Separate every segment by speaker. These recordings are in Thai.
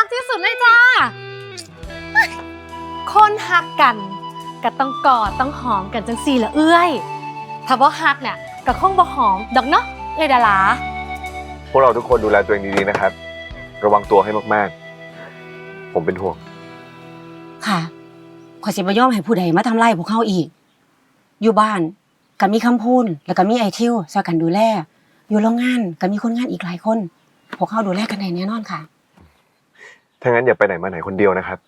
Speaker 1: ฮักที่สุดเลยจ้า คนฮักกันก็ต้องกอดต้องหอมกันจังสี่ละเอื้อย ถ้าบ่ฮักเนี่ยก็คงบ่หอมดอกเนาะเอ้ยดารา
Speaker 2: พวกเราทุกคนดูแลตัวเองดีๆนะครับ ระวังตัวให้มากๆ ผมเป็นห่วง
Speaker 3: ค่ะขอยสิบ่ยอมให้ผู้ใดมาทำลายพวกเขาอีก อยู่บ้านก็มีคำพูนแล้วก็มีไอทิวช่วยกันดูแล อยู่โรงงานก็มีคนงานอีกหลายคน พวกเขาดูแลกันได้แน่นอนค่ะ
Speaker 2: ถ้างั้นอย่าไปไหนมาไหนคนเดียวนะครับ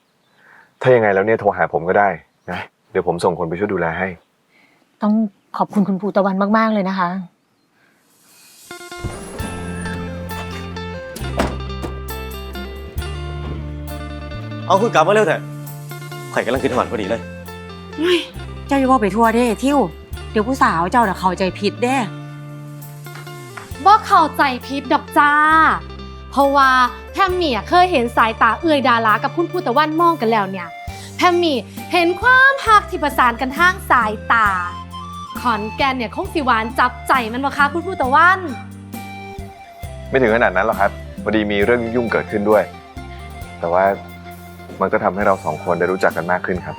Speaker 2: ถ้ายังไงแล้วเนี่ยโทรหาผมก็ได้นะ เดี๋ยวผมส่งคนไปช่วยดูแลให้
Speaker 1: ต้องขอบคุณคุณภูตะวันมาก ๆ เลยนะคะ
Speaker 4: เอาคือกลับมาเร็วเถอะข่อยกำลังคิดหอนพอดีเลย
Speaker 3: เจ้าอย่าเว่าไปทั่วเด้ทิวเดี๋ยวผู้สาวเจ้าน่ะเข้าใจผิดเด้
Speaker 1: บ่เข้าใจผิดดอกจ้า เพราะว่าแพมมี่อะเคยเห็นสายตาเอื่อยดารากับคุณภูตะวันมองกันแล้วเนี่ย แพมมี่เห็นความหักที่ประสานกันทางสายตา ขอนแก่นเนี่ยคงสิหวานจับใจมันบ่คะคุณภูตะวัน
Speaker 2: ไม่ถึงขนาดนั้นหรอกครับพอดีมีเรื่องยุ่งๆเกิดขึ้นด้วย แต่ว่ามันก็ทำให้เราสองคนได้รู้จักกันมากขึ้นครับ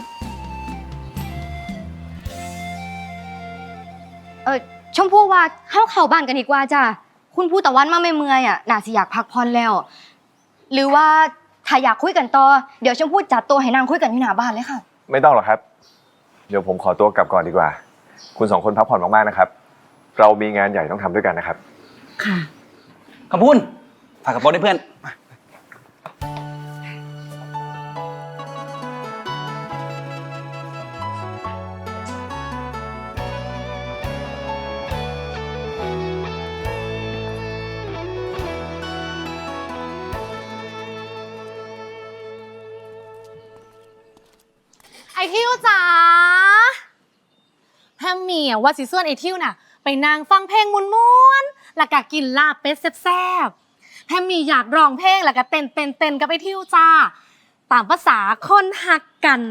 Speaker 5: เออชมพู่ว่าเข้าเข้าบ้านกันดีกว่าจ้ะ คุณผู้ตะวันมาไม่เมื่อยอะน่าสิอยากพักผ่อนแล้ว หรือว่าถ้าอยากคุยกันต่อเดี๋ยวชมพู่จัดตัวให้นางคุยกันที่หน้าบ้านเลยค่ะ
Speaker 2: ไม่ต้องหรอกครับ เดี๋ยวผมขอตัวกลับก่อนดีกว่า คุณสองคนพักผ่อนมากๆนะครับ เรามีงานใหญ่ต้องทำด้วยกันนะครับ
Speaker 3: ค่ะ
Speaker 4: ขอบคุณฝากกระเป๋าด้วยเพื่อน
Speaker 1: ไอทิวจ๋าแพมมี่อะว่าสิส่วนไอทิวน่ะ ไปนั่งฟังเพลงม้วนๆแล้วก็กินลาบเป็ดแซ่บๆแพมมี่อยากร้องเพลงแล้วก็เต้นเต้นเต้นกับไอทิวจ้า ตามภาษาคนหักกัน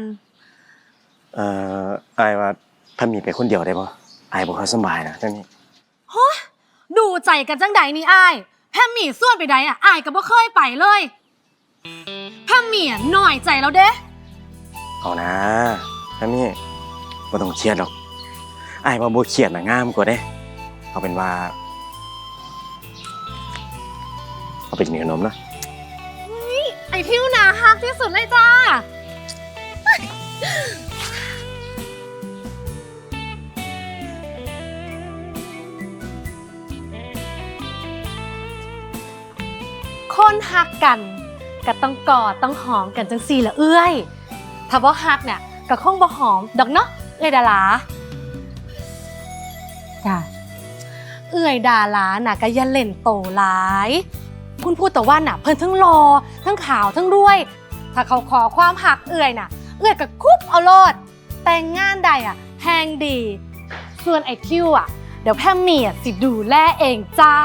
Speaker 4: เอ่ออายว่าถ้ามีไปคนเดียวได้ปะอายบอกเขาสำบายนะท่านี้
Speaker 1: ดูใจกันจังใดนี่อายแพมมี่ส่วนไปใดอะอายก็บ่เคยไปเลยแพมมี่อะหน่อยใจแล้วเด้
Speaker 4: เอานะท่านี้ไม่ต้องเครียดหรอกไอายว่าบ่เครียดนะงามกว่าเด้ เอาเป็นว่า เอาไปกินขนมนะ
Speaker 1: ไอทิวนาฮักที่สุดเลยจ้า คนฮักกันก็ต้องกอดต้องหอมกันจังสี่ละเอื้อย ถ้าบ่ฮักเนี่ยก็คงบ่หอมดอกเนาะเอื้อยดารา
Speaker 3: จ้ะ
Speaker 1: เอื้อยดาราน่ะก็อย่าเล่นโตหลาย คุณพูดแต่ว่าน่ะ เพิ่นทั้งรอทั้งขาวทั้งรวย ถ้าเขาขอความหักเอื้อยน่ะ เอื้อยก็คุบเอาโลด แต่งงานใดอะแพงดี ส่วนไอ้คิวอะ เดี๋ยวแพมมี่อะสิดูแลเองจ้า